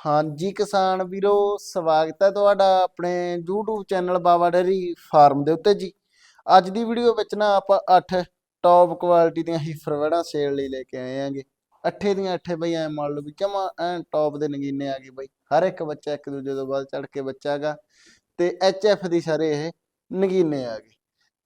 ਹਾਂਜੀ ਕਿਸਾਨ ਵੀਰੋ, ਸਵਾਗਤ ਹੈ ਤੁਹਾਡਾ ਆਪਣੇ YouTube channel Baba Dairy Farm ਦੇ ਉੱਤੇ ਜੀ। ਅੱਜ ਦੀ ਵੀਡੀਓ ਵਿੱਚ ਨਾ ਆਪਾਂ 8 ਟੌਪ ਕੁਆਲਿਟੀ ਦੀਆਂ ਹੀਫਰ ਵੜਾਂ ਸੇਲ ਲਈ ਲੈ ਕੇ ਆਏ ਆਂਗੇ ਅੱਠੇ ਦੀਆਂ ਅੱਠੇ ਬਈ, ਐ ਮੰਨ ਲਓ ਵੀ ਜਮਾ ਐ ਟੌਪ ਦੇ ਨਗੀਨੇ ਆ ਗਏ ਬਈ। ਹਰ ਇੱਕ ਬੱਚਾ ਇੱਕ ਦੂਜੇ ਤੋਂ ਬਾਅਦ ਚੜ ਕੇ ਬੱਚਾ ਗਾ ਤੇ ਐਚਐਫ ਦੀ ਸਾਰੇ ਇਹ ਨਗੀਨੇ ਆ ਗਏ।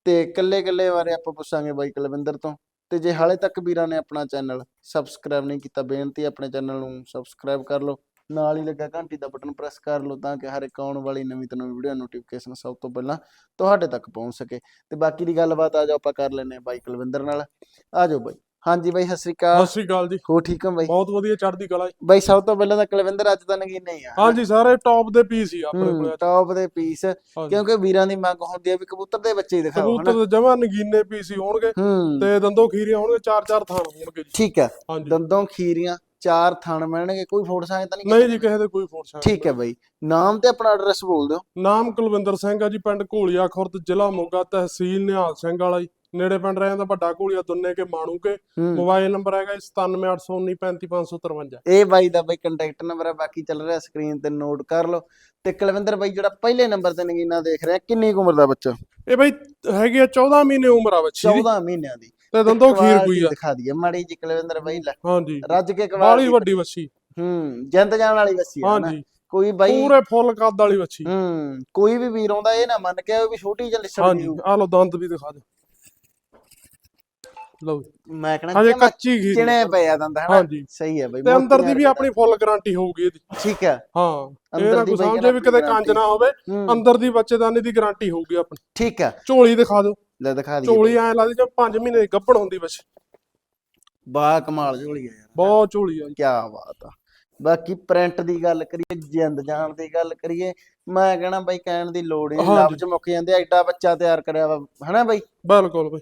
ਤੇ ਕੱਲੇ ਕੱਲੇ ਬਾਰੇ ਆਪਾਂ ਪੁੱਛਾਂਗੇ ਬਾਈ ਕੁਲਵਿੰਦਰ ਤੋਂ। ਤੇ ਜੇ ਹਾਲੇ ਤੱਕ ਵੀਰਾਂ ਨੇ ਆਪਣਾ ਚੈਨਲ ਸਬਸਕ੍ਰਾਈਬ ਨਹੀਂ ਕੀਤਾ, ਬੇਨਤੀ ਆਪਣੇ ਚੈਨਲ ਨੂੰ ਸਬਸਕ੍ਰਾਈਬ ਕਰ ਲਓ। ਨਾਲ ਹੀ ਲੱਗਾ ਘੰਟੀ ਦਾ ਬਟਨ ਪ੍ਰੈਸ ਕਰ ਲਓ ਤਾਂ ਕਿ ਹਰ ਇੱਕ ਆਉਣ ਵਾਲੀ ਨਵੀਂ ਤੋਂ ਨਵੀਂ ਵੀਡੀਓ ਨੋਟੀਫਿਕੇਸ਼ਨ ਸਭ ਤੋਂ ਪਹਿਲਾਂ ਤੁਹਾਡੇ ਤੱਕ ਪਹੁੰਚ ਸਕੇ। ਤੇ ਬਾਕੀ ਦੀ ਗੱਲਬਾਤ ਆ ਜਾਓ ਆਪਾਂ ਕਰ ਲੈਨੇ ਬਾਈ ਕੁਲਵਿੰਦਰ ਨਾਲ। ਆ ਜਾਓ ਬਾਈ। ਹਾਂਜੀ ਬਾਈ ਸਤਿ ਸ੍ਰੀ ਸਤਿ ਅਕਾਲ ਸ੍ਰੀ ਅਕਾਲ ਜੀ। ਹੋ ਠੀਕ ਹੋ ਬਾਈ? ਬਹੁਤ ਵਧੀਆ ਚੜ੍ਹਦੀ ਕਲਾ ਜੀ। ਬਾਈ ਸਭ ਤੋਂ ਪਹਿਲਾਂ ਤਾਂ ਕੁਲਵਿੰਦਰ ਅੱਜ ਤਾਂ ਨਗੀਨੇ ਹੀ ਆ। ਹਾਂਜੀ ਸਾਰੇ ਟੌਪ ਦੇ ਪੀਸ ਹੀ ਆ ਆਪਣੇ ਕੋਲ। ਟੌਪ ਦੇ ਪੀਸ। ਕਿਉਂਕਿ ਵੀਰਾਂ ਦੀ ਮੰਗ ਹੁੰਦੀ ਹੈ ਵੀ ਕਬੂਤਰ ਦੇ ਬੱਚੇ ਹੀ ਦਿਖਾਓ ਹਨਾ? ਕਬੂਤਰ ਜਮਾ ਨਗੀਨੇ ਪੀਸ ਹੀ ਹੋਣਗੇ ਤੇ ਦੰਦੋ ਖੀਰੀਆਂ ਹੋਣਗੇ ਚਾਰ ਚਾਰ ਥਾਣ ਹੋਣਗੇ ਜੀ। ਠੀਕ ਹਾਂਜੀ। ਦੰਦੋਂ ਖੀਰੀਆਂ ਚਾਰ ਥਣ ਮਿਲਣਗੇ ਕੋਈ ਫੋੜ ਸਾਂ ਤਾਂ ਨਹੀਂ ਨਹੀਂ ਜੀ ਕਿਸੇ ਦੇ ਕੋਈ ਫੋਰਸ ਠੀਕ ਹੈ ਬਾਈ। ਨਾਮ ਤੇ ਆਪਣਾ ਐਡਰੈਸ ਬੋਲ ਦਿਓ। ਨਾਮ ਕੁਲਵਿੰਦਰ ਸਿੰਘ ਆ ਜੀ ਪਿੰਡ ਘੋਲੀਆ ਖੁਰਦ ਜ਼ਿਲ੍ਹਾ ਮੋਗਾ ਤਹਿਸੀਲ ਨਿਹਾਲ ਸਿੰਘ ਵਾਲਾ ਜੀ। ਨੇੜੇ ਪਿੰਡ ਰਹਿ ਜਾਂਦਾ ਵੱਡਾ ਘੋਲੀਆ ਦੁੰਨੇ ਕੇ ਮਾਣੂ ਕੇ। ਮੋਬਾਈਲ ਨੰਬਰ ਹੈਗਾ 9781935553 ਇਹ ਬਾਈ ਦਾ ਬਾਈ ਕੰਟੈਕਟ ਨੰਬਰ ਹੈ ਬਾਕੀ ਚੱਲ ਰਿਹਾ ਸਕਰੀਨ ਤੇ ਨੋਟ ਕਰ ਲਓ। ਤੇ ਕੁਲਵਿੰਦਰ ਬਾਈ ਜਿਹੜਾ ਪਹਿਲੇ ਨੰਬਰ ਤੇ ਨਗੀਨਾ ਦੇਖ ਰਿਹਾ ਕਿੰਨੀ ਕੁ ਉਮਰ ਦਾ ਬੱਚਾ? ਇਹ ਬਈ ਹੈਗੀ ਆ 14 ਮਹੀਨੇ ਉਮਰ ਆ ਬੱਚੀ ਦੀ। 14 ਮਹੀਨਿਆਂ ਦੀ। ਤੇ ਦੰਦੋ ਖੀਰ ਕੋਈ ਆ। ਦਿਖਾ ਦਈਏ ਮਾੜੀ ਜੀ ਕੁਲਵਿੰਦਰ ਬਾਈ ਲੈ। ਹਾਂਜੀ। ਰੱਜ ਕੇ ਬਾਲੀ ਕਵਾਲੀ ਵੱਡੀ ਬੱਚੀ ਹੂੰ ਜਿੰਦ ਜਾਣ ਵਾਲੀ ਹੈ ਨਾ। ਹਾਂਜੀ। ਕੋਈ ਬਾਈ ਪੂਰੇ ਫੁੱਲ ਕੱਦ ਵਾਲੀ ਬੱਚੀ ਹੂੰ ਕੋਈ ਵੀ ਵੀਰ ਆਉਂਦਾ ਇਹ ਨਾ ਮੰਨ ਕੇ ਆਵੇ ਵੀ ਛੋਟੀ ਜਿਹੀ ਲਿਸਣ ਹਾਂਜੀ ਆ ਲੋ ਦੰਦ ਵੀ ਦਿਖਾ ਦੇ ਲਓ। ਮੈਂ ਕਹਣਾ ਹਜੇ ਕੱਚੀ ਘੀ ਚਿਣੇ ਪਏ ਆ ਦੰਦ ਹਨਾ? ਹਾਂਜੀ। ਸਹੀ ਹੈ ਬਾਈ ਤੇ ਅੰਦਰ ਦੀ ਵੀ ਆਪਣੀ ਫੁੱਲ ਗਾਰੰਟੀ ਹੋਊਗੀ ਇਹਦੀ। ਠੀਕ ਹੈ ਹਾਂ ਅੰਦਰ ਦੀ ਸਮਝੇ ਵੀ ਕਿਤੇ ਕੰਜ ਨਾ ਹੋਵੇ ਅੰਦਰ ਦੀ ਬੱਚੇਦਾਨੀ ਦੀ ਗਾਰੰਟੀ ਹੋਊਗੀ ਆਪਣੀ। ਠੀਕ ਹੈ ਝੋਲੀ ਦਿਖਾ ਦਿਓ। ਲੈ ਦਿਖਾ ਦਈਏ। ਝੋਲੀ ਐ ਲੱਗਦੀ ਜਿਵੇਂ 5 ਮਹੀਨੇ ਦੀ ਗੱਭਣ ਹੁੰਦੀ ਬੱਚੀ ਬਾ ਕਮਾਲ ਝੋਲੀ ਆ ਯਾਰ। ਬਹੁਤ ਝੋਲੀ ਆ ਜੀ। ਕੀ ਬਾਤ ਆ। ਬਾਕੀ ਪ੍ਰਿੰਟ ਦੀ ਗੱਲ ਕਰੀਏ ਜਿੰਦ ਜਾਣ ਦੀ ਗੱਲ ਕਰੀਏ ਮੈਂ ਕਹਣਾ ਬਾਈ ਕਹਿਣ ਦੀ ਲੋੜ ਹੀ। ਲਫ਼ਜ਼ ਮੁੱਕ ਜਾਂਦੇ ਐਡਾ ਬੱਚਾ ਤਿਆਰ ਕਰਿਆ ਵਾ ਹਨਾ ਬਾਈ? ਬਿਲਕੁਲ ਬਈ।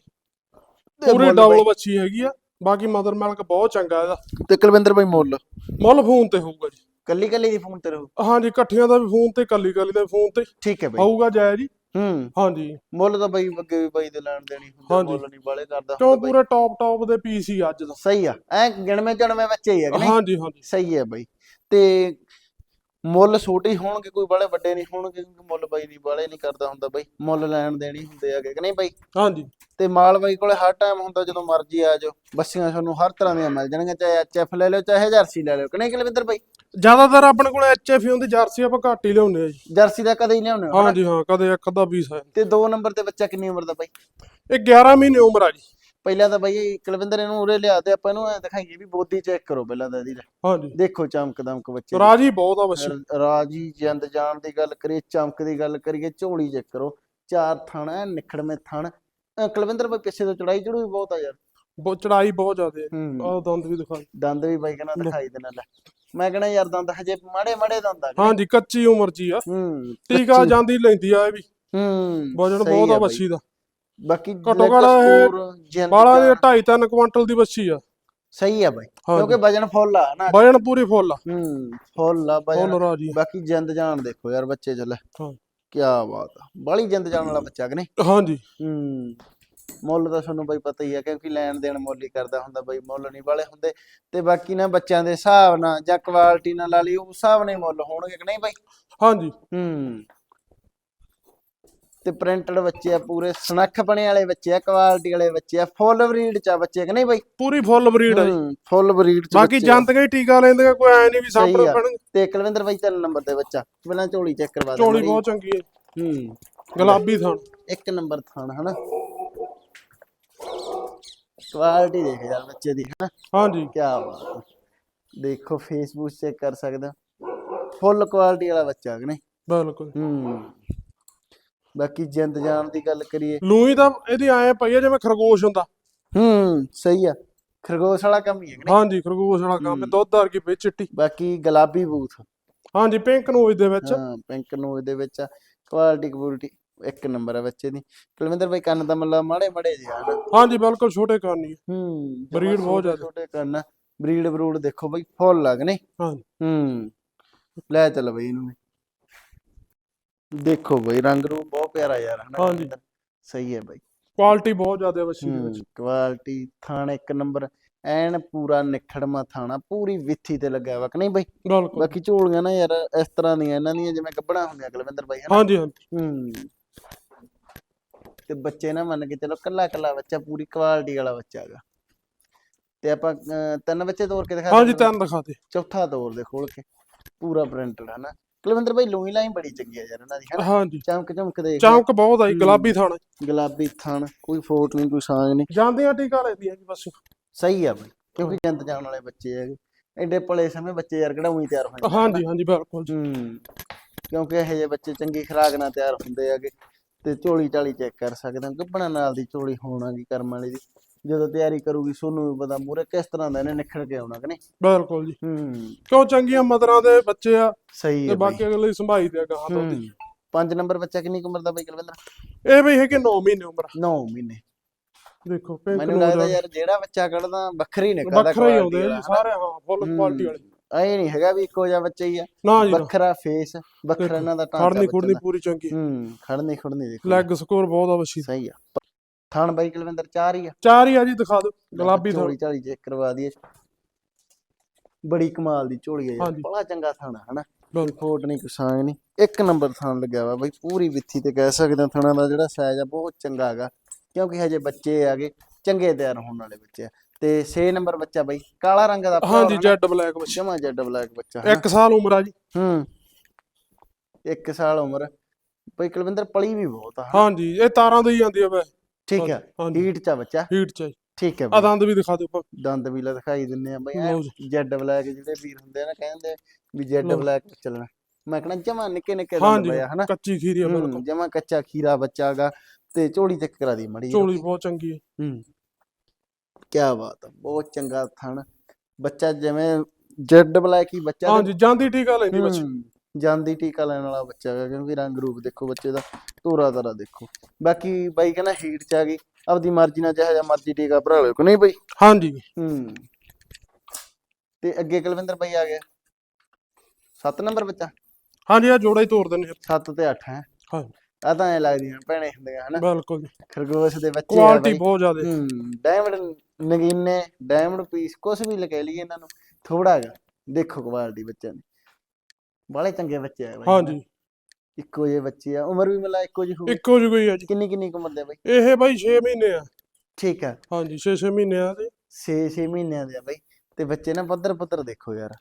ਪੂਰੀ ਡਬਲ ਬੱਚੀ ਹੈਗੀ ਆ ਬਾਕੀ ਮਦਰ ਮਿਲਕ ਬਹੁਤ ਚੰਗਾ ਇਹਦਾ। ਤੇ ਕੁਲਵਿੰਦਰ ਬਾਈ ਮੁੱਲ? ਮੁੱਲ ਫੋਨ ਤੇ ਹੋਊਗਾ ਜੀ। ਕੱਲੀ ਕੱਲੀ ਦੀ ਫੋਨ ਤੇ ਰਹੋ? ਹਾਂਜੀ ਇਕੱਠੀਆਂ ਦਾ ਵੀ ਫੋਨ ਤੇ ਕੱਲੀ ਕੱਲੀ ਦਾ ਫੋਨ ਤੇ ਠੀਕ ਹੈ ਬਾਈ। ਆਊਗਾ ਜਾਇਜ਼ ਜੀ ਹੂੰ। ਹਾਂਜੀ। ਮੁੱਲ ਤਾਂ ਬਾਈ ਅੱਗੇ ਵੀ ਬਾਈ ਦੇ ਲੈਣ ਦੇਣੀ ਹੁੰਦੀ। ਮੁੱਲ ਨਹੀਂ ਬਾਲੇ ਕਰਦਾ ਕਿਉਂ। ਪੂਰੇ ਟੌਪ ਟੌਪ ਦੇ ਪੀਸ ਹੀ ਅੱਜ ਦਾ। ਸਹੀ ਆ ਐ ਗਿਣਵੇਂ ਚਣਵੇਂ ਬੱਚੇ ਹੀ ਆ ਕਿ ਨਹੀਂ? ਹਾਂਜੀ ਹਾਂਜੀ। ਸਹੀ ਹੈ ਬਾਈ। ਤੇ ਮੁੱਲ ਛੋਟੇ ਹੀ ਹੋਣਗੇ ਕੋਈ ਬਾਲੇ ਵੱਡੇ ਨਹੀਂ ਹੋਣਗੇ ਕਿਉਂਕਿ ਮੁੱਲ ਬਾਈ ਨਹੀਂ ਬਾਲੇ ਨਹੀਂ ਕਰਦਾ ਹੁੰਦਾ ਬਾਈ। ਮੁੱਲ ਲੈਣ ਦੇਣੀ ਹੁੰਦੇ ਹੈਗੇ ਕਿ ਨਹੀਂ ਬਾਈ? ਹਾਂਜੀ। ਤੇ ਮਾਲ ਬਾਈ ਕੋਲੇ ਹਰ ਟਾਈਮ ਹੁੰਦਾ ਜਦੋਂ ਮਰਜ਼ੀ ਆ ਜਾਓ। ਬੱਸੀਆਂ ਤੁਹਾਨੂੰ ਹਰ ਤਰ੍ਹਾਂ ਦੀਆਂ ਮਿਲ ਜਾਣਗੀਆਂ ਚਾਹੇ ਐਚਐਫ ਲੈ ਲਿਓ ਚਾਹੇ ਜਰਸੀ ਲੈ ਲਿਓ ਕਿ ਨਹੀਂ ਕੁਲਵਿੰਦਰ ਬਾਈ? ਜ਼ਿਆਦਾਤਰ ਆਪਣੇ ਕੋਲ ਐਚਐਫ ਹੁੰਦੀ ਜਰਸੀ ਆਪਾਂ ਘੱਟ ਹੀ ਲਿਆਉਂਦੇ ਆ ਜੀ। ਜਰਸੀ ਦਾ ਕਦੇ ਹੀ ਲਿਆਉਣੇ ਹੋ? ਹਾਂਜੀ ਹਾਂ ਕਦੇ ਇੱਕ ਅੱਧਾ ਪੀਸ ਹੈ ਤੇ ਦੋ ਨੰਬਰ ਤੇ ਬੱਚਾ ਕਿੰਨੀ ਉਮਰ ਦਾ ਬਾਈ? ਇਹ 11 ਮਹੀਨੇ ਉਮਰ ਆ ਜੀ। ਪਹਿਲਾਂ ਤਾਂ ਬਾਈ ਕੁਲਵਿੰਦਰ ਇਹਨੂੰ ਉਰੇ ਲਿਆ ਤੇ ਆਪਾਂ ਇਹਨੂੰ ਐ ਦਿਖਾਈਏ ਵੀ ਬੋਦੀ ਚੈੱਕ ਕਰੋ ਪਹਿਲਾਂ ਤਾਂ ਇਹਦੀ। ਹਾਂਜੀ। ਦੇਖੋ ਚਮਕ ਦਮਕ ਬੱਚੇ ਦੀ। ਰਾਜੀ ਬਹੁਤ ਆ ਬੱਚੀ। ਰਾਜੀ ਜਿੰਦ ਜਾਣ ਦੀ ਗੱਲ ਕਰੀਏ ਚਮਕ ਦੀ ਗੱਲ ਕਰੀਏ ਝੋਲੀ ਚੈੱਕ ਕਰੋ। ਚਾਰ ਥਣ ਐ ਨਿਖੜਵੇਂ ਥਣ। ਕੁਲਵਿੰਦਰ ਬਾਈ ਪਿੱਛੇ ਤੋਂ ਚੜਾਈ ਚੜੂ ਵੀ ਬਹੁਤ ਆ ਯਾਰ। ਬਹੁਤ ਚੜਾਈ ਬਹੁਤ ਜ਼ਿਆਦੇ ਆ। ਹੂੰ। ਆਹ ਦੰਦ ਵੀ ਦਿਖਾ। ਦੰਦ ਵੀ ਬਾਈ ਕਹਿੰਦਾ ਦਿਖਾਈ ਦੇਣਾ ਲੈ। ਮੈਂ ਕਹਿੰਦਾ ਯਾਰ ਦੰਦ ਹਜੇ ਮਾੜੇ ਮਾੜੇ ਦੰਦ ਆ ਹਾਂਜੀ ਕੱਚੀ ਉਮਰ ਹੀ ਆ। ਹੂੰ ਟੀਕਾ। ਜਾਂਦੀ ਲੈਂਦੀ ਆ ਇਹ ਵੀ। ਹੂੰ ਵਜਨ ਸਹੀ ਬਹੁਤ ਆ ਬਾਈ। ਬੱਚੀ ਦਾ। ਬਾਕੀ ਘੱਟੋ ਘੱਟ ਇਹ ਬਾਲਾ ਦੀ ਜਾਨ, 2.5 3 ਕੁਇੰਟਲ ਦੀ ਬੱਚੀ ਆ। ਸਹੀ ਆ ਬਾਈ ਕਿਉਂਕਿ ਵਜਨ ਫੁੱਲ ਆ ਨਾ। ਵਜਨ ਪੂਰੀ ਫੁੱਲ ਆ। ਹੂੰ ਫੁੱਲ ਆ ਵਜਨ। ਬਾਕੀ ਜਿੰਦ ਜਾਨ ਦੇਖੋ ਯਾਰ ਬੱਚੇ ਚ ਲੈ ਹਾਂ। ਕੀ ਬਾਤ ਆ। ਬਾਲੀ ਜਿੰਦ ਜਾਨ ਵਾਲਾ ਬੱਚਾ ਕਿ ਨਹੀਂ? ਹਾਂਜੀ। ਹੂੰ ਮੁੱਲ ਤਾਂ ਤੁਹਾਨੂੰ ਬਈ ਪਤਾ ਹੀ ਆ ਕਿਉਂਕਿ ਲੈਣ ਦੇਣ ਮੁੱਲ ਹੀ ਕਰਦਾ ਹੁੰਦਾ ਬਈ ਮੁੱਲ ਨਹੀਂ ਵਾਲੇ ਹੁੰਦੇ। ਤੇ ਬਾਕੀ ਨਾ ਬੱਚਿਆਂ ਦੇ ਹਿਸਾਬ ਨਾਲ ਜਾਂ ਕੁਆਲਿਟੀ ਨਾਲ ਲਾ ਲਈ ਉਸ ਹਿਸਾਬ ਨਾਲ ਮੁੱਲ ਹੋਣਗੇ ਕਿ ਨਹੀਂ ਬਈ? ਹਾਂਜੀ। ਹੂੰ। ਤੇ ਪ੍ਰਿੰਟਡ ਬੱਚੇ ਆ ਪੂਰੇ ਸਨੱਖ ਬਣੇ ਵਾਲੇ ਬੱਚੇ ਆ ਕੁਆਲਿਟੀ ਵਾਲੇ ਬੱਚੇ ਆ ਫੁੱਲ ਬਰੀਡ ਚ ਆ ਬੱਚੇ ਕਿ ਨਹੀਂ ਬਈ? ਪੂਰੀ ਫੁੱਲ ਬਰੀਡ ਆ ਜੀ। ਫੁੱਲ ਬਰੀਡ ਚ ਬਾਕੀ। ਜੰਤ ਕੇ ਟੀਕਾ ਲੈਂਦੇ ਆ, ਕੋਈ ਐ ਨਹੀਂ ਵੀ ਆ। ਪੈਣਗੇ ਤੇ ਕੁਲਵਿੰਦਰ ਬਾਈ ਤਿੰਨ ਨੰਬਰ ਤੇ ਬੱਚਾ ਪਹਿਲਾਂ ਝੋਲੀ ਚੈੱਕ ਕਰਵਾ ਦੇ ਝੋਲੀ। ਬਹੁਤ ਚੰਗੀ ਹੈ ਹੂੰ। ਗੁਲਾਬੀ ਥਣ ਇੱਕ ਨੰਬਰ ਥਾਣ ਹਨਾ? ਕੁਆਲਿਟੀ ਦੇਖ ਯਾਰ ਬੱਚੇ ਦੀ ਹਨਾ? ਹਾਂਜੀ। ਕੀ ਬਾਤ। ਦੇਖੋ ਫੇਸਬੁੱਕ ਚੈੱਕ ਕਰ ਸਕਦੇ। ਫੁੱਲ ਕੁਆਲਿਟੀ ਵਾਲਾ ਬੱਚਾ ਕਿ ਨਹੀਂ? ਬਿਲਕੁਲ। ਹੂੰ। ਬਾਕੀ ਜਿੰਦ ਜਾਨ ਦੀ ਗੱਲ ਕਰੀਏ। ਲੂਈ ਤਾਂ ਇਹਦੀ ਐ ਪਈ ਆ ਜਿਵੇਂ ਖਰਗੋਸ਼ ਹੁੰਦਾ। ਹੂੰ ਸਹੀ ਆ। ਖਰਗੋਸ਼ ਵਾਲਾ ਕੰਮ ਹੀ ਹੈ ਕਿ ਨਹੀਂ? ਹਾਂਜੀ ਖਰਗੋਸ਼ ਵਾਲਾ ਕੰਮ ਹੈ, ਦੁੱਧ ਵਰਗੀ ਵਿੱਚ ਚਿੱਟੀ। ਬਾਕੀ ਗੁਲਾਬੀ ਬੂਥ। ਹਾਂਜੀ ਪਿੰਕ ਨੋਜ਼ ਦੇ ਵਿੱਚ। ਹਾਂ ਪਿੰਕ ਨੂੰ ਇਹਦੇ ਵਿੱਚ ਕੁਆਲਿਟੀ ਕੁਆਲਿਟੀ ਇੱਕ ਨੰਬਰ ਹੈ ਬੱਚੇ ਦੀ। ਕੁਲਵਿੰਦਰ ਬਾਈ ਕੰਨ ਦਾ ਮੱਲਾ ਮਾੜੇ ਮਾੜੇ ਜਿਹਾ ਹਨਾ ਹਾਂਜੀ ਬਿਲਕੁਲ ਛੋਟੇ ਕਰਨੀ ਹੂੰ Breed ਜਮਾਂ ਬਹੁਤ ਜ਼ਿਆਦਾ। ਛੋਟੇ ਕੰਨ ਬਰੀਡ ਬਰੂਡ ਦੇਖੋ ਬਾਈ ਫੁੱਲ ਲੱਗ ਨਹੀਂ? ਹਾਂਜੀ। ਹੂੰ ਲੈ ਚੱਲ ਬਈ ਇਹਨੂੰ ਵੀ। ਦੇਖੋ ਬਈ ਰੰਗ ਰੂਪ ਬਹੁਤ ਪਿਆਰਾ ਯਾਰ ਹਨਾ ਹਾਂਜੀ। ਸਹੀ ਹੈ ਬਾਈ। ਕੁਆਲਿਟੀ ਬਹੁਤ ਜ਼ਿਆਦਾ ਬੱਚੀ ਦੇ ਵਿੱਚ। ਕੁਆਲਿਟੀ ਥਾਣ ਇੱਕ ਨੰਬਰ ਐਨ ਪੂਰਾ ਨਿਖੜਮਾ ਥਾਣਾ ਪੂਰੀ ਵਿੱਥੀ ਤੇ ਲੱਗਿਆ ਵਾ ਕਿ ਨਹੀਂ ਬਈ? ਬਿਲਕੁਲ। ਬਾਕੀ ਝੋਲੀਆਂ ਨਾ ਯਾਰ ਇਸ ਤਰ੍ਹਾਂ ਦੀਆਂ ਇਹਨਾਂ ਦੀਆਂ ਜਿਵੇਂ ਗੱਬਣਾ ਹੁੰਦੀਆਂ ਕੁਲਵਿੰਦਰ ਬਾਈ ਹਨਾ? ਹਾਂਜੀ ਹਾਂਜੀ। ਹੂੰ। ਤੇ ਬੱਚੇ ਨਾ ਮੰਨ ਕੇ ਚਲੋ ਕੱਲਾ ਕੱਲਾ ਬੱਚਾ ਪੂਰੀ ਕੁਆਲਿਟੀ ਵਾਲਾ ਬੱਚਾ ਹੈਗਾ। ਤੇ ਆਪਾਂ ਅਹ, ਤਿੰਨ ਬੱਚੇ ਤੋੜ ਕੇ ਦਿਖਾ ਹਾਂਜੀ ਦਿੰਦੇ ਤਿੰਨ ਦਿਖਾ ਦੇ। ਚੌਥਾ ਤੋੜ ਦੇ ਖੋਲ ਕੇ ਪੂਰਾ ਪ੍ਰਿੰਟਡ ਹੈ ਨਾ ਕੁਲਵਿੰਦਰ ਬਾਈ ਲੋਈ ਲਾਈਨ ਬੜੀ ਚੰਗੀ ਆ ਯਾਰ ਇਹਨਾਂ ਦੀ ਹਨਾ? ਹਾਂਜੀ। ਚਮਕ ਚਮਕ ਦੇਖ ਚਮਕ ਬਹੁਤ ਆਈ ਗੁਲਾਬੀ ਥਾਣਾ। ਗੁਲਾਬੀ ਥਣ ਕੋਈ ਫੋਟ ਨਹੀਂ ਕੋਈ ਸਾਂਗ ਨਹੀਂ। ਜਾਂਦੀਆਂ ਟੀਕਾ ਲੈਂਦੀਆਂ ਜੀ ਬਸ। ਸਹੀ ਆ ਬਈ ਕਿਉਂਕਿ ਜੰਤ ਜਾਣ ਵਾਲੇ ਬੱਚੇ ਹੈਗੇ ਐਡੇ ਭਲੇ ਸਮੇਂ ਬੱਚੇ ਯਾਰ ਕਿਹੜਾ ਉਹੀ ਤਿਆਰ ਹੋਏ ਹਾਂਜੀ ਹਾਂਜੀ ਬਿਲਕੁਲ ਜੀ। ਹੂੰ ਕਿਉਂਕਿ ਇਹੋ ਜਿਹੇ ਬੱਚੇ ਚੰਗੀ ਖੁਰਾਕ ਨਾਲ ਤਿਆਰ ਹੁੰਦੇ ਹੈਗੇ ਤੇ ਝੋਲੀ ਝਾਲੀ ਚੈੱਕ ਕਰ ਸਕਦੇ ਹੋ ਗੱਬਣਾ ਨਾਲ ਦੀ ਝੋਲੀ ਹੋਣਾਗੀ ਕਰਮ ਵਾਲੀ ਦੀ। ਜਦੋਂ ਤਿਆਰੀ ਕਰੂਗੀ ਸੋਨੂੰ ਵੀ ਪਤਾ ਮੂਰੇ ਕਿਸ ਤਰ੍ਹਾਂ ਦਾ ਇਹਨੇ ਨਿਖੜ ਕੇ ਆਉਣਾ ਕਿ ਨਹੀਂ? ਬਿਲਕੁਲ ਜੀ। ਹੂੰ। ਕਿਉਂ ਚੰਗੀਆਂ ਮਦਰਾਂ ਦੇ ਬੱਚੇ ਆ ਸਹੀ ਤੇ ਹੈ ਬਈ। ਬਾਕੀ ਅਗਲੇ ਦੀ ਸੰਭਾਈ ਦੇ ਗਾਂ ਤੋਂ ਹੂੰ। ਪੰਜ ਨੰਬਰ ਬੱਚਾ ਕਿੰਨੀ ਕੁ ਉਮਰ ਦਾ ਬਈ ਕੁਲਵਿੰਦਰ? ਇਹ ਵੀ ਹੈਗੇ 9 ਮਹੀਨੇ ਉਮਰ। 9 ਮਹੀਨੇ। ਦੇਖੋ ਪਿੰਕ ਮੈਨੂੰ ਲੱਗਦਾ ਯਾਰ ਜਿਹੜਾ ਬੱਚਾ ਕੱਢਦਾ ਵੱਖਰੀ ਨਿਕਲਦਾ ਵੱਖਰਾ ਹੀ ਆਉਂਦੇ ਆ ਵਾਲਾ, ਜੀ ਸਾਰੇ ਹਾਂ ਫੁੱਲ ਹੂੰ। ਕੁਆਲਿਟੀ ਵਾਲੇ। ਐ ਨਹੀਂ ਹੈਗਾ ਵੀ ਇੱਕੋ ਜਿਹਾ ਬੱਚਾ ਹੀ ਆ। ਨਾ ਜੀ ਵੱਖਰਾ ਫੇਸ ਵੱਖਰਾ ਇਹਨਾਂ ਦਾ ਢਾਂਚਾ ਖੜਨੀ ਬੱਚੇ ਖੁੜਨੀ ਦਾ। ਪੂਰੀ ਚੰਗੀ। ਹੂੰ ਖੜਨੀ ਖੁੜਨੀ ਦੇਖੋ। ਲੈਗ ਸਕੋਰ ਬਹੁਤ ਆ ਵਸ਼ੀ ਸਹੀ ਆ। ਥਣ ਬਾਈ ਕੁਲਵਿੰਦਰ ਚਾਰ ਹੀ ਆ। ਚਾਰ ਹੀ ਆ ਜੀ ਦਿਖਾ ਦਿਓ। ਗੁਲਾਬੀ ਥਾਣਾ। ਝੋਲੀ ਝਾਲੀ ਚੈੱਕ ਕਰਵਾ ਦਈਏ। ਬੜੀ ਕਮਾਲ ਦੀ ਝੋਲੀ ਹੈ ਯਾਰ ਹਾਂਜੀ। ਬੜਾ ਚੰਗਾ ਥਾਣਾ ਹਨਾ? ਬਿਲਕੁਲ। ਫੋਟ ਨਹੀਂ ਕੁਸਾਂਗ ਨਹੀਂ। ਇੱਕ ਨੰਬਰ ਥਾਣ ਲੱਗਿਆ ਵਾ ਬਾਈ ਪੂਰੀ ਵਿੱਥੀ ਤੇ ਕਹਿ ਸਕਦੇ ਹਾਂ ਥਾਣਾ ਦਾ ਜਿਹੜਾ ਸਾਈਜ਼ ਆ ਬਹੁਤ ਚੰਗਾ ਹੈਗਾ। ਕਿਉਂਕਿ ਹਜੇ ਬੱਚੇ ਆਗੇ ਚੰਗੇ ਤਿਆਰ ਹੋਣ ਵਾਲੇ ਬੱਚੇ ਆ। ਤੇ 6 ਨੰਬਰ ਬੱਚਾ ਬਾਈ ਕਾਲਾ ਰੰਗ ਦਾ ਹਾਂਜੀ ਜੈਡ ਬਲੈਕ ਵਸ਼ੀ ਜਮਾ ਜੈਡ ਬਲੈਕ ਬੱਚਾ ਹਨਾ? ਇੱਕ ਸਾਲ ਉਮਰ ਆ ਜੀ। ਹੂੰ। ਇੱਕ ਸਾਲ ਉਮਰ। ਬਈ ਕੁਲਵਿੰਦਰ ਪਲੀ ਵੀ ਬਹੁਤ ਆ? ਹਾਂਜੀ ਇਹ ਤਾਰਾਂ ਦੀ ਜਾਂਦੀ ਆ ਵੈ ਠੀਕ ਹਾਂਜੀ ਹੀਟ ਚ ਆ ਬੱਚਾ। ਹੀਟ ਚ। ਠੀਕ ਹੈ ਆ ਬਈ। ਦੰਦ ਵੀ ਦਿਖਾ ਦਿਓ ਆਪਾਂ। ਦੰਦ ਵੀ ਲਾ ਦਿਖਾਈ ਦਿੰਨੇ ਆ ਬਈ ਜੀ। ਜੈਡ ਬਲੈਕ ਜਿਹੜੇ ਵੀਰ ਹੁੰਦੇ ਆ ਨਾ ਕਹਿੰਦੇ ਵੀ ਜੈਡ ਲਓ। ਬਲੈਕ ਚੱਲਣਾ। ਮੈਂ ਕਹਣਾ ਜਮਾ ਨਿੱਕੇ ਨਿੱਕੇ ਦੰਦ ਹਾਂਜੀ ਪਿਆ ਹਨਾ? ਕੱਚੀ ਖੀਰੀ ਆ ਬਿਲਕੁਲ। ਜਮਾ ਕੱਚਾ ਖੀਰਾ ਬੱਚਾ ਗਾ ਤੇ ਝੋਲੀ ਚੱਕ ਕਰਾ ਦੀ ਮੜੀ ਝੋਲੀ ਬਹੁਤ ਚੰਗੀ ਹੈ ਹੂੰ ਕੀ ਬਾਤ ਆ ਬਹੁਤ ਚੰਗਾ ਥਣ। ਬੱਚਾ ਜਿਵੇਂ ਜੈਡ ਬਲੈਕ ਹੀ ਬੱਚਾ ਤੇ- ਹਾਂਜੀ ਜਾਂਦੀ ਟੀਕਾ ਲੈਂਦੀ ਬੱਚੀ। ਹੂੰ, ਜਾਂਦੀ ਟੀਕਾ ਲੈਣ ਵਾਲਾ ਬੱਚਾ ਹੈਗਾ ਕਿਉਂਕਿ ਰੰਗ ਰੂਪ ਦੇਖੋ ਬੱਚੇ ਦਾ ਧੂਰਾ ਧਾਰਾ ਦੇਖੋ। ਬਾਕੀ ਬਾਈ ਕਹਿੰਦਾ ਹੀਟ ਚ ਆ ਗਈ ਆਪਦੀ ਮਰਜ਼ੀ ਨਾਲ ਜਿਹੋ ਜਿਹਾ ਮਰਜ਼ੀ ਟੀਕਾ ਭਰਾ ਲਿਓ ਕਿ ਨਹੀਂ ਬਾਈ? ਹਾਂਜੀ। ਹੂੰ। ਤੇ ਅੱਗੇ ਕੁਲਵਿੰਦਰ ਬਾਈ ਆ ਗਿਆ। 7 ਨੰਬਰ ਬੱਚਾ? ਹਾਂਜੀ ਆ ਜੋੜਾ ਹੀ ਤੋੜ ਦਿੰਦੇ ਆ 7 ਤੇ 8 ਹੈ। ਹਾਂ ਆ ਤਾਂ ਐ ਲੱਗਦੀਆਂ ਭੈਣੇ ਹੁੰਦੀਆਂ ਹਨਾ? ਬਿਲਕੁਲ ਖਰਗੋਸ਼ ਦੇ ਬੱਚੇ ਕੁਆਲਿਟੀ ਬਹੁਤ ਜ਼ਿਆਦਾ। ਹੂੰ ਡਾਇਮੰਡ ਨਗੀਨੇ ਡਾਇਮੰਡ ਪੀਸ ਕੁਛ ਵੀ ਲਗਾ ਲਈਏ ਇਹਨਾਂ ਨੂੰ ਥੋੜਾ ਹੈਗਾ ਦੇਖੋ ਕੁਆਲਿਟੀ ਬੱਚਿਆਂ ਦੀ। ਬਾਲੇ ਚੰਗੇ ਬੱਚੇ ਆ ਬਾਈ। ਹਾਂਜੀ। ਇੱਕੋ ਜਿਹੇ ਬੱਚੇ ਆ। ਉਮਰ ਵੀ ਮਿਲਾ ਇੱਕੋ ਜਿਹੀ ਹੋਊਗੀ। ਇੱਕੋ ਜਿਹੀ ਆ ਜੀ। ਕਿੰਨੀ ਕਿੰਨੀ ਕੁ ਉਮਰ ਦੇ ਬਾਈ? ਇਹ ਬਾਈ 6 ਮਹੀਨੇ ਆ। ਠੀਕ ਆ। ਹਾਂਜੀ 6-6 ਮਹੀਨੇ ਆ ਤੇ 6-6 ਮਹੀਨਿਆਂ ਦੇ ਆ ਬਾਈ। ਤੇ ਬੱਚੇ ਨਾ ਪੱਧਰ ਪੱਧਰ ਦੇਖੋ ਯਾਰ।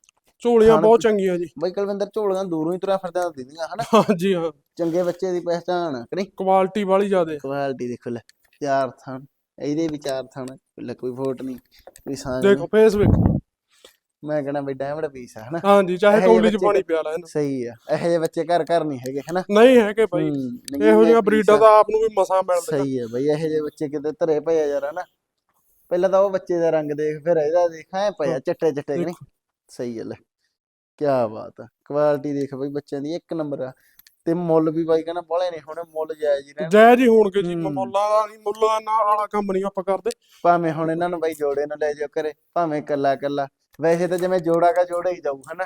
ਝੋਲੀਆਂ ਖਾਣ- ਬਹੁਤ ਚੰਗੀਆਂ ਜੀ। ਬਾਈ ਕੁਲਵਿੰਦਰ ਝੋਲੀਆਂ ਦੂਰੋਂ ਹੀ ਤੁਰਿਆ ਫਿਰਦਾ ਦਿੰਦੀਆਂ ਹਨਾ? ਹਾਂਜੀ ਹਾਂ। ਚੰਗੇ ਬੱਚੇ ਦੀ ਪਹਿਚਾਣ ਆ, ਕਿ ਨਹੀਂ? ਕੁਆਲਿਟੀ ਵਾਲੀ ਜ਼ਿਆਦੇ। ਕੁਆਲਿਟੀ ਦੇਖੋ ਲੈ ਚਾਰ ਥਣ। ਇਹਦੇ ਵੀ ਚਾਰ ਥਣ। ਲੈ ਕੋਈ ਫੋਟ ਨਹੀਂ। ਕੋਈ ਸਾਂਗ ਦੇਖੋ ਫੇਸ ਵੇਖੋ। ਮੈਂ ਕਹਣਾ ਬਈ ਡਾਇਮੰਡ ਪੀਸ ਆ ਹਨਾ? ਹਾਂਜੀ ਚਾਹੇ ਕੌਲੀ ਚ ਪਾਣੀ ਪਿਆ ਲੈ ਇਹਨੂੰ। ਸਹੀ ਆ ਇਹੋ ਜਿਹੇ ਬੱਚੇ ਘਰ ਘਰ ਨਹੀਂ ਹੈਗੇ ਹਨਾ? ਨਹੀਂ ਹੈ ਕਿ ਬਾਈ। ਹੂੰ, ਇਹੋ ਜਿਹੀਆਂ ਬਰੀਡਾਂ ਆ। ਦਾ ਆਪ ਨੂੰ ਵੀ ਮਸਾਂ ਮਿਲਦਾ। ਸਹੀ ਹੈ ਬਈ ਇਹੋ ਜਿਹੇ ਬੱਚੇ ਕਿਤੇ ਧਰੇ ਪਏ ਆ ਯਾਰ ਹਨਾ? ਪਹਿਲਾਂ ਤਾਂ ਉਹ ਬੱਚੇ ਦਾ ਰੰਗ ਦੇਖ ਫਿਰ ਇਹਦਾ ਦੇਖ ਐ ਪਿਆ ਚਿੱਟੇ ਚਿੱਟੇ ਨਹੀਂ? ਸਹੀ ਹੈ ਲੈ ਕੀ ਬਾਤ ਆ ਕੁਆਲਿਟੀ ਦੇਖ ਬਈ ਬੱਚਿਆਂ ਦੀ ਇੱਕ ਨੰਬਰ ਆ। ਤੇ ਮੁੱਲ ਵੀ ਬਾਈ ਕਹਿੰਦਾ ਬਾਲੇ ਨਹੀਂ ਹੋਣੇ ਮੁੱਲ ਜਾਇਜ਼ ਹੀ ਰਹਿਣ ਜੈ ਜੀ ਹੋਣਗੇ ਜੀ ਹੂੰ। ਮੁੱਲਾਂ ਦਾ ਨਹੀਂ ਮੁੱਲਾਂ ਨਾਲ ਵਾਲਾ ਕੰਮ ਨਹੀਂ ਆਪਾਂ ਕਰਦੇ। ਭਾਵੇਂ ਹੁਣ ਇਹਨਾਂ ਨੂੰ ਬਾਈ ਜੋੜੇ ਨੂੰ ਲੈ ਜਾਓ ਘਰੇ ਭਾਵੇਂ ਕੱਲਾ ਕੱਲਾ ਵੈਸੇ ਤਾਂ ਜਿਵੇਂ ਜੋੜਾ ਕਾ ਜੋੜਾ ਹੀ ਜਾਊ ਹਨਾ?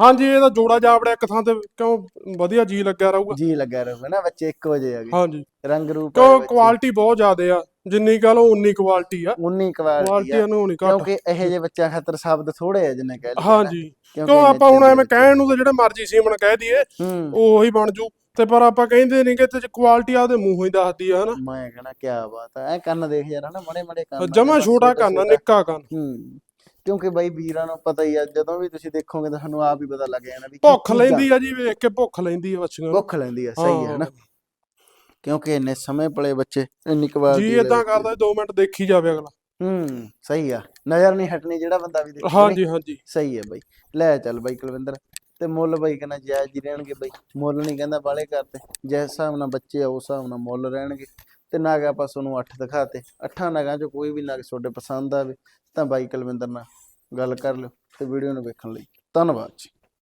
ਹਾਂਜੀ ਇਹਦਾ ਜੋੜਾ ਜਾਵੜਾ ਇੱਕ ਥਾਂ ਤੇ ਕਿਉਂ ਵਧੀਆ ਜੀ ਲੱਗਿਆ ਰਹੂਗਾ। ਜੀ ਲੱਗਾ ਰਹੂਗਾ ਨਾ ਬੱਚੇ ਇੱਕੋ ਆ ਗਏ। ਹਾਂਜੀ। ਰੰਗ ਰੂਪ ਕਿਉਂ ਕੁਆਲਿਟੀ ਬਹੁਤ ਜ਼ਿਆਦੇ ਆ ਜਿੰਨੀ ਕਹ ਲਓ ਉਨੀ ਕੁਆਲਿਟੀ ਆ। ਉਨੀ ਕੁਆਲਿਟੀ ਆ। ਨੂੰ ਨਹੀਂ ਘੱਟ। ਕਿਉਂਕਿ ਇਹੋ ਜਿਹੇ ਬੱਚਿਆਂ ਖਾਤਰ ਸ਼ਬਦ ਥੋੜੇ ਆ ਜਿੰਨੇ ਕਹਿ। ਹਾਂਜੀ। ਕਿਉਂ ਆਪਾਂ ਹੁਣ ਐਵੇਂ। ਕਹਿਣ ਨੂੰ ਤਾਂ ਜਿਹੜਾ ਮਰਜ਼ੀ ਸੀਮਨ ਕਹਿ ਦਈਏ ਹੂੰ। ਉਹ ਉਹੀ ਬਣ ਜੂ। ਤੇ ਪਰ ਆਪਾਂ ਕਹਿੰਦੇ ਨਹੀਂ ਕਿ ਤੇ ਕੁਆਲਿਟੀ ਆ ਉਹਦੇ ਮੂੰਹੋਂ ਹੀ ਦੱਸਦੀ ਆ ਹਨਾ? ਮੈਂ ਕਹਣਾ ਕੀ ਬਾਤ ਹੈ ਐ ਕੰਨ ਦੇਖ ਯਾਰ ਹਨਾ? ਮੜੇ ਮੜੇ ਕੰਨ ਜਮਾ ਛੋਟਾ ਕਰਨਾ ਨਿੱਕਾ ਕੰਨ। ਹੂੰ। ਕਿਉਂਕਿ ਬਾਈ ਵੀਰਾਂ ਨੂੰ ਪਤਾ ਹੀ ਆ ਜਦੋਂ ਵੀ ਤੁਸੀਂ ਦੇਖੋਗੇ ਤਾਂ ਤੁਹਾਨੂੰ ਆਪ ਹੀ ਪਤਾ ਲੱਗ ਜਾਣਾ ਵੀ ਕੀ ਭੁੱਖ ਚੀਜ਼ਾਂ- ਲੈਂਦੀ ਆ ਜੀ ਵੇਖ ਕੇ ਭੁੱਖ ਲੈਂਦੀ ਆ ਬੱਚੀਆਂ ਨੂੰ। ਭੁੱਖ ਲੈਂਦੀ ਆ ਸਹੀ ਹੈ ਹਾਂ। ਨਾ ਕਿਉਂਕਿ ਇੰਨੇ ਸਮੇਂ ਪਲੇ ਬੱਚੇ ਇੰਨੀ ਕੁਆਲਿਟੀ ਜੀ ਇਦਾਂ ਕਰਦਾ 2 ਮਿੰਟ ਦੇਖੀ ਜਾਵੇ ਅਗਲਾ। ਹੂੰ ਸਹੀ ਆ। ਨਜ਼ਰ ਨਹੀਂ ਹਟਣੀ ਜਿਹੜਾ ਬੰਦਾ ਵੀ ਦੇਖੇ ਹਾਂਜੀ ਹਾਂਜੀ। ਸਹੀ ਹੈ ਬਾਈ। ਲੈ ਚੱਲ ਬਾਈ ਕੁਲਵਿੰਦਰ ਤੇ ਮੁੱਲ ਬਾਈ ਕਹਿੰਦਾ ਜਾਇਜ਼ ਹੀ ਰਹਿਣਗੇ ਬਾਈ। ਮੁੱਲ ਨਹੀਂ ਕਹਿੰਦਾ ਬਾਲੇ ਕਰਤੇ ਜਿਸ ਹਿਸਾਬ ਨਾਲ ਬੱਚੇ ਆ ਉਸ ਹਿਸਾਬ ਨਾਲ ਮੁੱਲ ਰਹਿਣਗੇ। ਤੇ ਨਾਗ ਆਪਾਂ ਤੁਹਾਨੂੰ 8 ਦਿਖਾਤੇ। ਅੱਠਾਂ ਨਗਾਂ ਚੋਂ ਕੋਈ ਵੀ ਨਗ ਤੁਹਾਡੇ ਪਸੰਦ ਆਵੇ ਤਾਂ ਬਾਈ ਕੁਲਵਿੰਦਰ ਨਾਲ ਗੱਲ ਕਰ ਲਿਓ ਤੇ ਵੀਡੀਓ ਨੂੰ ਵੇਖਣ ਲਈ। ਧੰਨਵਾਦ ਜੀ।